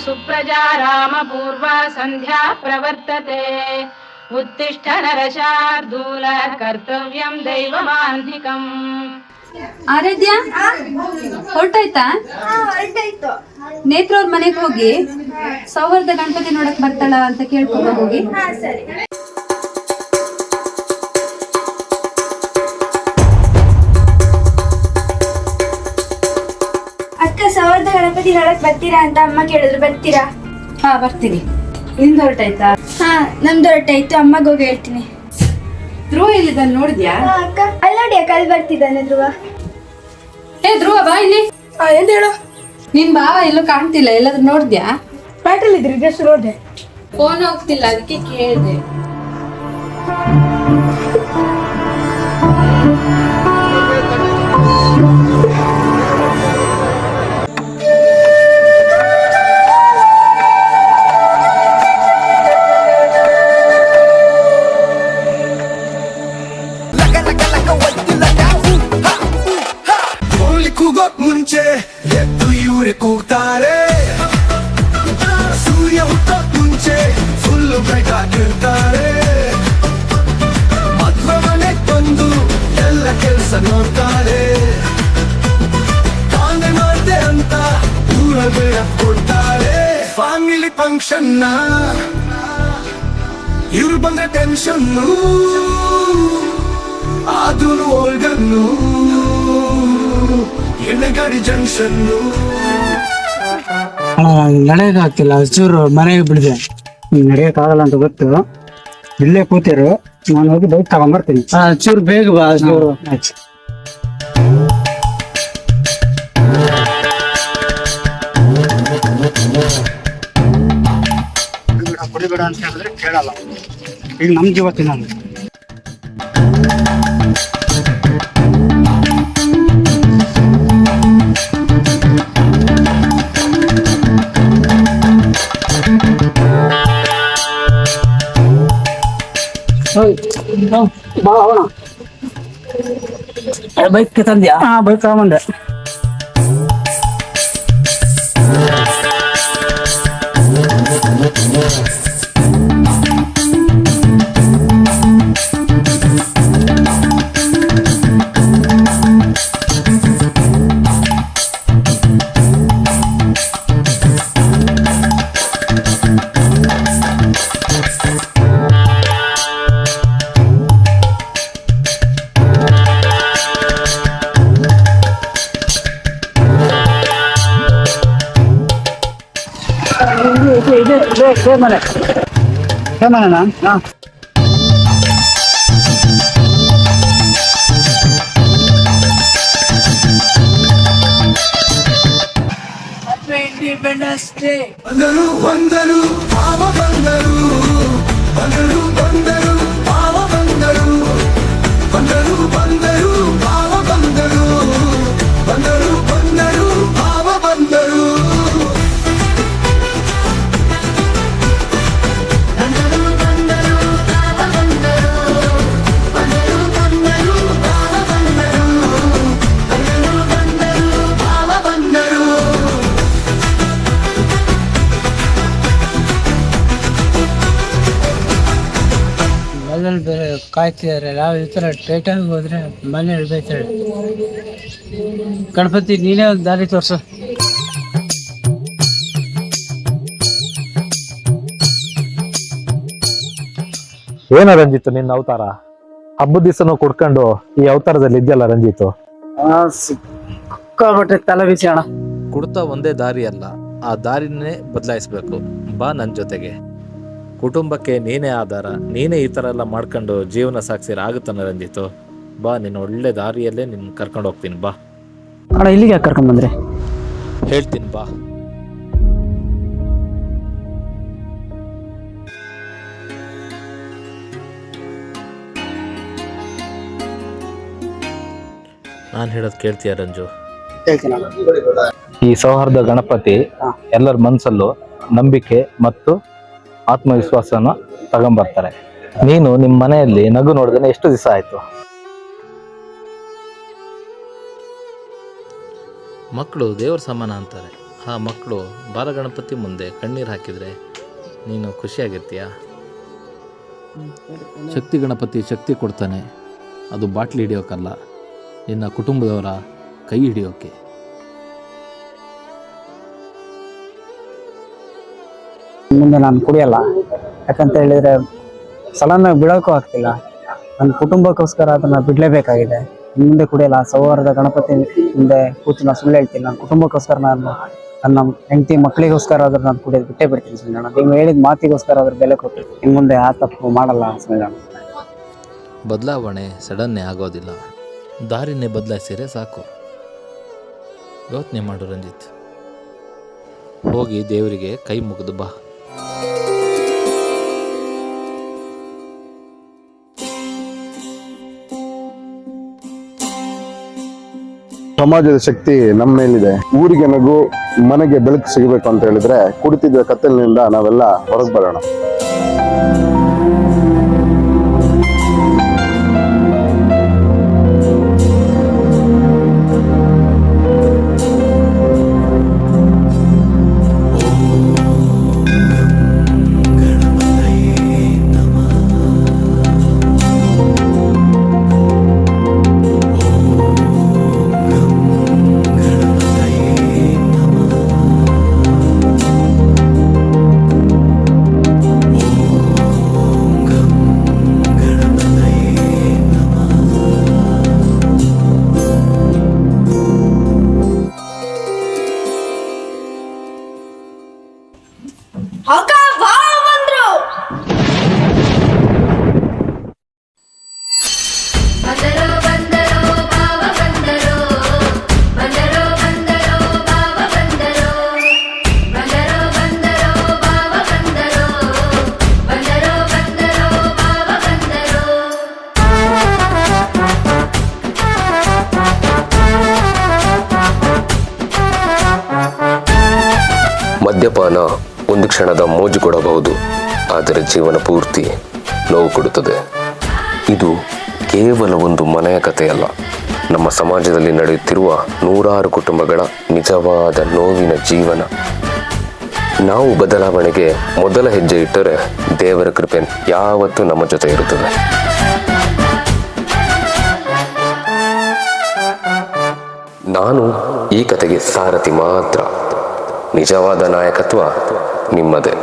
सुप्रजा रामपूर्वा सन्ध्या प्रवर्तते उत्तिष्ठ नरशार्दूल कर्तव्यं दैवमान्धिकम् ಆರಾಧ್ಯ ಹೊರಟಾಯ್ತಾ ಹೊರಟಾಯ್ತು ನೇತ್ರ ಅವ್ರ ಮನೆಗೆ ಹೋಗಿ ಸೌಹಾರ್ದ ಗಣಪತಿ ನೋಡಕ್ ಬರ್ತಾಳ ಅಂತ ಕೇಳ್ಕೊಂಡು ಹೋಗಿ ಅಕ್ಕ ಸಾವಿರದ ಗಣಪತಿ ನೋಡಕ್ ಬರ್ತೀರಾ ಅಂತ ಅಮ್ಮ ಕೇಳಿದ್ರು. ಬರ್ತೀರಾ? ಹಾ ಬರ್ತೀನಿ. ನಿಂದು ಹೊರಟಾಯ್ತಾ ಹಾ ನಮ್ದು ಹೊರಟಾಯ್ತು ಅಮ್ಮಗ್ ಹೋಗಿ ಹೇಳ್ತೀನಿ. ಧ್ರುವ ಇಲ್ಲಿದ್ದಾನೆ ನೋಡಿದ್ಯಾ? ಹಾ ಅಕ್ಕ. ಅಲ್ಲಿ ನೋಡಿ ಅಕ್ಕ ಅಲ್ಲಿ ಬರ್ತಿದ್ದಾನೆ ಧ್ರುವ. ಏ ಧ್ರುವ ಬಾ ಇಲ್ಲಿ. ಎಂತ ಹೇಳು? ನಿನ್ ಬಾವ ಎಲ್ಲೂ ಕಾಣ್ತಿಲ್ಲ ಎಲ್ಲಾದ್ರೂ ನೋಡಿದ್ಯಾ? ಪ್ಯಾಟಲ್ ಇದ್ರಿ ಜಸ್ಟ್ ನೋಡ್ದೆ. ಫೋನ್ ಹೋಗ್ತಿಲ್ಲ ಅದಕ್ಕೆ ಕೇಳಿದೆ. ಕೂಗ್ತಾರೆ ಸೂರ್ಯ ಹುಟ್ಟೋಕ್ ಮುಂಚೆ ಫುಲ್ಲು ಬ್ರೈಟ್ ಆಗಿರ್ತಾರೆ. ಮದ್ವೆ ಮನೆಗ್ ಬಂದು ಎಲ್ಲ ಕೆಲಸ ನೋಡ್ತಾರೆ. ತಾನೆ ಮಾಡ್ದೆ ಅಂತ ದೂರ ಬೇಡ ಕೊಡ್ತಾರೆ. ಫ್ಯಾಮಿಲಿ ಫಂಕ್ಷನ್ ಇವ್ರು ಬಂದ್ರೆ ಟೆನ್ಷನ್ನು ಆದ್ರೂ ಓಲ್ಗನ್ನು ಎಣ್ಣೆಗಾಡಿ ಜಂಕ್ಷನ್ನು ನಡೆಯೋಕ್ಕಾಗ್ತಿಲ್ಲ ಚೂರು ಮನೆಗೆ ಬಿಡಿದೆ. ನಡೆಯೋಕ್ಕಾಗಲ್ಲ ಅಂತ ಗೊತ್ತು. ಇಲ್ಲೇ ಕೂತಿರು ನಾನು ಹೋಗಿ ಬೈಕ್ ತಗೊಂಬರ್ತೀನಿ. ಚೂರು ಬೇಗ ಬಾ ಚೂರು. ಕುಡಿಬೇಡ ಅಂತ ಹೇಳಿದ್ರೆ ಕೇಳಲ್ಲ. ಈಗ ನಮ್ ಜೀವ ತಿನ್ನಲ್ಲ ಬಾ ಹೋಗೋಣ ಬೈಕ್ ತಂದ್ಯಾ ಹಾ ಬೈಕ್ ತಗೊಂಬಂದೆ ಮನೆ ಮನೆನಾ ಹಾ ಬಂದರು ಬಂದರು ಪಾವ ಬಂದರು ಬಂದರು ಕಾಯ್ತಿದ್ದಾರೆ ನಾವು ಈ ಥರ ಟೈಟಾಗಿ ಹೋದ್ರೆ ಮನೆ ಬೈತಾಳೆ ಗಣಪತಿ ನೀನೇ ಒಂದು ದಾರಿ ತೋರಿಸು. ಏನ ರಂಜಿತ್ ನಿನ್ನ ಅವತಾರ? ಹಬ್ಬದ ದಿವಸನೂ ಕುಡ್ಕೊಂಡು ಈ ಅವತಾರದಲ್ಲಿ ಇದೆಯಲ್ಲ ರಂಜಿತ್? ಸಿಕ್ಕಾಪಟ್ಟೆ ತಲೆ ಬಿಸಿ ಅಣ್ಣ. ಕುಡ್ತಾ ಒಂದೇ ದಾರಿ ಅಲ್ಲ ಆ ದಾರಿನೇ ಬದಲಾಯಿಸ್ಬೇಕು. ಬಾ ನನ್ನ ಜೊತೆಗೆ. ಕುಟುಂಬಕ್ಕೆ ನೀನೇ ಆಧಾರ ನೀನೇ ಈ ಥರ ಎಲ್ಲ ಮಾಡ್ಕೊಂಡು ಜೀವನ ಸಾಗಿಸಿರ ಆಗುತ್ತಾನೆ ರಂಜಿತು ಬಾ ನಿನ್ನ ಒಳ್ಳೆ ದಾರಿಯಲ್ಲೇ ನಿನ್ನ ಕರ್ಕೊಂಡು ಹೋಗ್ತೀನಿ ಬಾ. ಅಣ್ಣ ಇಲ್ಲಿಗೆ ಯಾಕೆ ಕರ್ಕೊಂಬಂದ್ರೆ ಹೇಳ್ತೀನಿ ಬಾ. ನಾನು ಹೇಳೋದು ಕೇಳ್ತೀಯ ರಂಜು? ಹೇಳ್ತೀನಿ ಅಣ್ಣ. ಈ ಸೌಹಾರ್ದ ಗಣಪತಿ ಎಲ್ಲರ ಮನಸ್ಸಲ್ಲೂ ನಂಬಿಕೆ ಮತ್ತು ಆತ್ಮವಿಶ್ವಾಸನ ತಗೊಂಬರ್ತಾರೆ. ನೀನು ನಿಮ್ಮ ಮನೆಯಲ್ಲಿ ನಗು ನೋಡಿದ್ರೆ ಎಷ್ಟು ದಿವಸ ಆಯ್ತು? ಮಕ್ಕಳು ದೇವ್ರ ಸಮಾನ ಅಂತಾರೆ. ಆ ಮಕ್ಕಳು ಬಾಲಗಣಪತಿ ಮುಂದೆ ಕಣ್ಣೀರು ಹಾಕಿದರೆ ನೀನು ಖುಷಿಯಾಗಿರ್ತೀಯ? ಶಕ್ತಿ ಗಣಪತಿ ಶಕ್ತಿ ಕೊಡ್ತಾನೆ. ಅದು ಬಾಟ್ಲಿ ಹಿಡಿಯೋಕ್ಕಲ್ಲ ನಿನ್ನ ಕುಟುಂಬದವರ ಕೈ ಹಿಡಿಯೋಕ್ಕೆ ಮುಂದೆ ನಾನು ಕುಡಿಯಲ್ಲ. ಯಾಕಂತ ಹೇಳಿದ್ರೆ ಸಲನ್ನ ಬಿಡೋಕ್ಕೂ ಆಗ್ತಿಲ್ಲ. ನನ್ನ ಕುಟುಂಬಕ್ಕೋಸ್ಕರ ಅದನ್ನ ಬಿಡಲೇಬೇಕಾಗಿದೆ. ಮುಂದೆ ಕುಡಿಯಲ್ಲ. ಸೌಹಾರ್ದ ಗಣಪತಿ ಮುಂದೆ ಕೂತು ನಾನು ಸುಳ್ಳು ಹೇಳ್ತೀನಿ. ನನ್ನ ಕುಟುಂಬಕ್ಕೋಸ್ಕರ ನಾನು ನನ್ನ ಹೆಂಡತಿ ಮಕ್ಕಳಿಗೋಸ್ಕರ ಆದ್ರೂ ನಾನು ಕುಡಿಯೋದು ಬಿಟ್ಟೇ ಬಿಡ್ತೀನಿ ಸಂಜಣ ನೀವು ಹೇಳಿದ ಮಾತಿಗೋಸ್ಕರ ಅದ್ರ ಬೆಲೆ ಕೊಟ್ಟು. ಇನ್ನು ಮುಂದೆ ಆ ತಪ್ಪು ಮಾಡಲ್ಲ ಸಂಜಣ ಬದಲಾವಣೆ ಸಡನ್ನೇ ಆಗೋದಿಲ್ಲ. ದಾರಿನೇ ಬದಲಾಯಿಸಿದ್ರೆ ಸಾಕು. ಯೋಚನೆ ಮಾಡು ರಂಜಿತ್. ಹೋಗಿ ದೇವರಿಗೆ ಕೈ ಮುಗಿದು ಬಾ. ಸಮಾಜದ ಶಕ್ತಿ ನಮ್ಮ ಮೇಲಿದೆ. ಊರಿಗೆ ನಗು, ಮನೆಗೆ ಬೆಳಕು ಸಿಗಬೇಕು ಅಂತ ಹೇಳಿದ್ರೆ ಕುಡಿತಿದ್ದ ಕತ್ತಲಿನಿಂದ ನಾವೆಲ್ಲ ಹೊರಗೆ ಬರೋಣ. ಮದ್ಯಪಾನ ಒಂದು ಕ್ಷಣದ ಮೋಜು ಕೊಡಬಹುದು, ಆದರೆ ಜೀವನ ಪೂರ್ತಿ ನೋವು ಕೊಡುತ್ತದೆ. ಇದು ಕೇವಲ ಒಂದು ಮನೆಯ ಕಥೆಯಲ್ಲ. ನಮ್ಮ ಸಮಾಜದಲ್ಲಿ ನಡೆಯುತ್ತಿರುವ ನೂರಾರು ಕುಟುಂಬಗಳ ನಿಜವಾದ ನೋವಿನ ಜೀವನ. ನಾವು ಬದಲಾವಣೆಗೆ ಮೊದಲ ಹೆಜ್ಜೆ ಇಟ್ಟರೆ ದೇವರ ಕೃಪೆ ಯಾವತ್ತೂ ನಮ್ಮ ಜೊತೆ ಇರುತ್ತದೆ. ನಾನು ಈ ಕತೆಗೆ ಸಾರಥಿ ಮಾತ್ರ. ನಿಜವಾದ ನಾಯಕತ್ವ ನಿಮ್ಮದೇ.